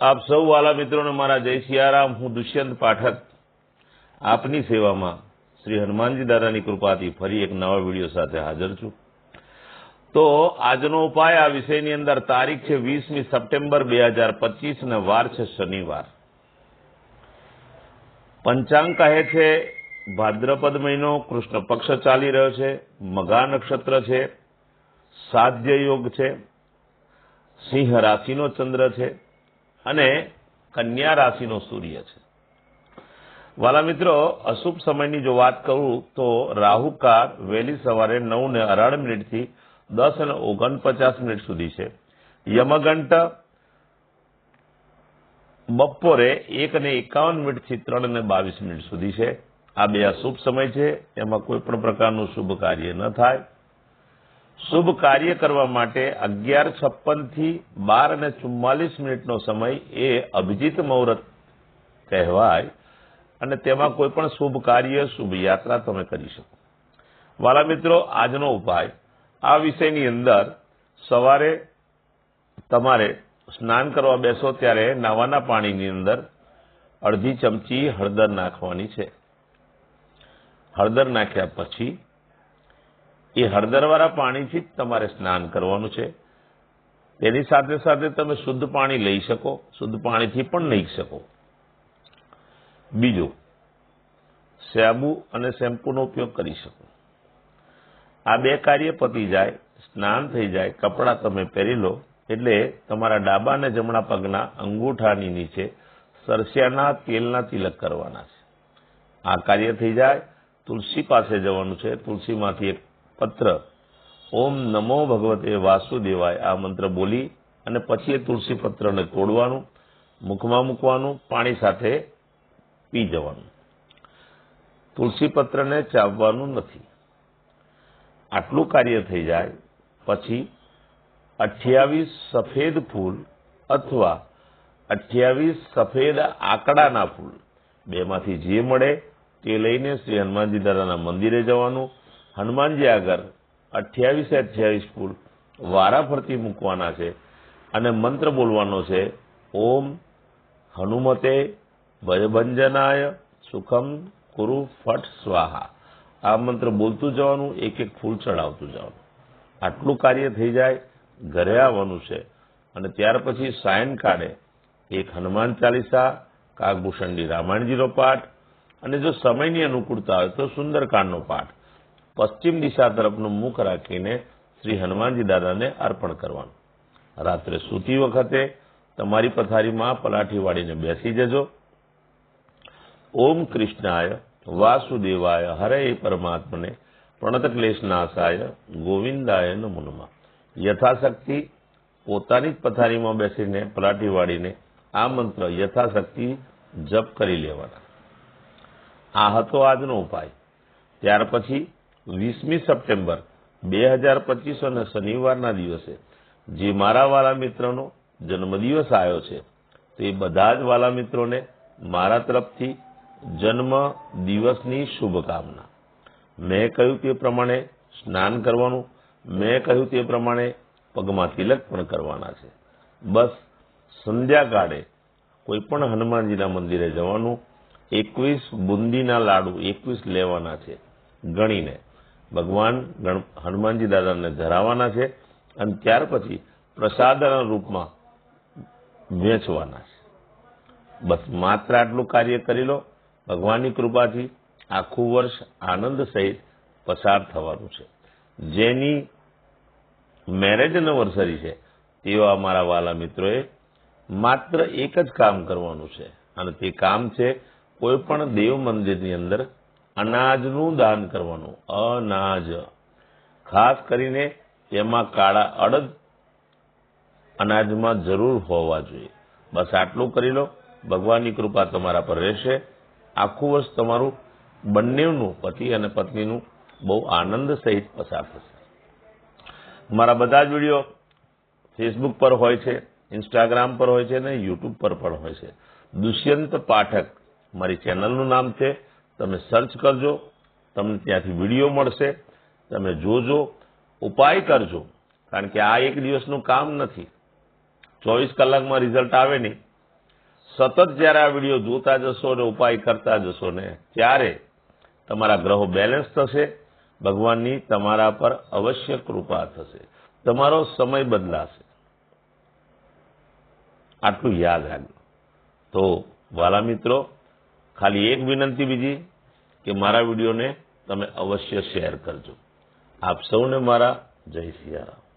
આપ સૌ વાલા મિત્રોને મારા જય સિયારામ, હું દુષ્યંત પાઠક આપની સેવામાં શ્રી હનુમાનજી દાદાની કૃપાથી ફરી એક નવા વીડિયો સાથે હાજર છું. તો આજનો ઉપાય આ વિષયની અંદર તારીખ છે વીસમી સપ્ટેમ્બર બે હજાર પચીસ ને વાર છે શનિવાર. પંચાંગ કહે છે, ભાદ્રપદ મહિનો કૃષ્ણ પક્ષ ચાલી રહ્યો છે, મઘા નક્ષત્ર છે, સાધ્ય યોગ છે, સિંહ રાશિનો ચંદ્ર છે અને કન્યા રાશિનો સૂર્ય છે. વાલા મિત્રો, અશુભ સમયની જો વાત કરું તો રાહુકાળ વહેલી સવારે નવ ને અઢાર મિનિટથી દસ અને ઓગણપચાસ મિનિટ સુધી છે. યમગંટ બપોરે એક અને એકાવન મિનિટથી ત્રણ અને બાવીસ મિનિટ સુધી છે. આ બે અશુભ સમય છે. એમાં કોઈ પણ પ્રકારનું શુભ કાર્ય ન થાય. શુભ કાર્ય કરવા માટે અગિયાર છપ્પનથી બાર અને ચુમ્માલીસ મિનિટનો સમય એ અભિજીત મુહૂર્ત કહેવાય. અને તેમાં કોઈ પણ શુભ કાર્ય, શુભ યાત્રા તમે કરી શકો. વાલા મિત્રો, આજનો ઉપાય. આ વિષયની અંદર સવારે તમારે સ્નાન કરવા બેસો ત્યારે નાવાના પાણીની અંદર અડધી ચમચી હળદર નાખવાની છે. હળદર નાખ્યા પછી એ હળદરવાળા પાણીથી જ તમારે સ્નાન કરવાનું છે. તેની સાથે સાથે તમે શુદ્ધ પાણી લઈ શકો, શુદ્ધ પાણીથી પણ લઈ શકો. બીજું, શેમ્પુ અને શેમ્પૂનો ઉપયોગ કરી શકો. આ બે કાર્ય પતી જાય, સ્નાન થઈ જાય, કપડાં તમે પહેરી લો, એટલે તમારા ડાબા અને જમણા પગના અંગૂઠાની નીચે સરસિયાના તેલના તિલક કરવાના છે. આ કાર્ય થઈ જાય. તુલસી પાસે જવાનું છે. તુલસીમાંથી એક પત્ર. ઓમ નમો ભગવતે વાસુદેવાય. આ મંત્ર બોલી અને પછી એ તુલસી પત્રને તોડવાનું, મુખમાં મૂકવાનું, પાણી સાથે પી જવાનું. તુલસી પત્રને ચાવવાનું નથી. આટલું કાર્ય થઈ જાય પછી અઠ્યાવીસ સફેદ ફૂલ અથવા અઠ્યાવીસ સફેદ આંકડાના ફૂલ. બેમાંથી જે મળે તે લઈને શ્રી હનુમાનજી દાદાના મંદિરે જવાનું હનુમાનજી આગળ અઠ્યાવીસે અઠ્યાવીસ ફૂલ વારા ફરતી મૂકવાના છે અને મંત્ર બોલવાનો છે, ઓમ હનુમતે ભયભંજનાય સુખમ કુરુ ફટ સ્વાહા. આ મંત્ર બોલતું જવાનું એક એક ફૂલ ચડાવતું જવાનું. આટલું કાર્ય થઈ જાય, ઘરે આવવાનું છે. અને ત્યાર પછી સાયંકાળે એક હનુમાન ચાલીસા કાગભૂષણજી રામાયણજીનો પાઠ અને જો સમયની અનુકૂળતા હોય તો સુંદરકાંડનો પાઠ. પશ્ચિમ દિશા તરફનું મુખ રાખીને શ્રી હનુમાનજી દાદાને અર્પણ કરવાનું. રાત્રે સૂતી વખતે તમારી પથારીમાં પલાઠી વાળીને બેસી જજો. ઓમ કૃષ્ણાય, વાસુદેવાય, હરે પરમાત્મને પ્રણત ક્લેશનાશાય ગોવિંદાય નમુનમાં યથાશક્તિ પોતાની જ પથારીમાં બેસીને પલાઠી વાળીને આ મંત્ર યથાશક્તિ જપ કરી લેવાના. આ હતો આજનો ઉપાય. ત્યાર પછી વીસમી સપ્ટેમ્બર, બે હજાર પચીસ અને શનિવારના દિવસે જે મારા વાલા મિત્રનો જન્મદિવસ આવ્યો છે, તે બધા જ વાલા મિત્રોને મારા તરફથી જન્મ દિવસની શુભકામના. મેં કહ્યું તે પ્રમાણે સ્નાન કરવાનું, મેં કહ્યું તે પ્રમાણે પગમાં તિલક પણ કરવાના છે. બસ સંધ્યાકાળે કોઈ પણ હનુમાનજીના મંદિરે જવાનું, એકવીસ બુંદીના લાડુ એકવીસ લેવાના છે, ગણીને. ભગવાન હનુમાનજી દાદાને ધરાવવાના છે અને ત્યાર પછી પ્રસાદના રૂપમાં વેચવાના છે. બસ માત્ર આટલું કાર્ય કરી લો, ભગવાનની કૃપાથી આખું વર્ષ આનંદ સહિત પસાર થવાનું છે. જેની મેરેજ એનિવર્સરી છે, તેવા અમારા વાલા મિત્રોએ માત્ર એક જ કામ કરવાનું છે. અને તે કામ છે કોઈ પણ દેવ મંદિરની અંદર અનાજનું દાન કરવાનું. અનાજ. ખાસ કરીને તેમાં કાળા અડદ અનાજમાં જરૂર હોવા જોઈએ. બસ આટલું કરી લો. ભગવાનની કૃપા તમારા પર રહેશે. આખું વર્ષ તમારું બંનેનું, પતિ અને પત્નીનું, બહુ આનંદ સહિત પસાર થશે. મારા બધા જ વીડિયો ફેસબુક પર હોય છે ઇન્સ્ટાગ્રામ પર હોય છે અને યુટ્યુબ પર પણ હોય છે. દુષ્યંત પાઠક મારી ચેનલનું નામ છે તમે સર્ચ કરજો, તમને ત્યાંથી વીડિયો મળશે, તમે જોજો, ઉપાય કરજો. કારણ કે આ એક દિવસનું કામ નથી. ચોવીસ કલાકમાં રિઝલ્ટ આવે નહીં. સતત જ્યારે આ વીડિયો જોતા જશો અને ઉપાય કરતા જશો ને, ત્યારે તમારા ગ્રહો બેલેન્સ થશે. ભગવાનની તમારા પર અવશ્ય કૃપા થશે. તમારો સમય બદલાશે. આટલું યાદ રાખજો. તો વાલા મિત્રો ખાલી એક વિનંતી બીજી, કે મારા વિડીયોને તમે અવશ્ય શેર કરજો. આપ સૌને મારા જય સિયારામ.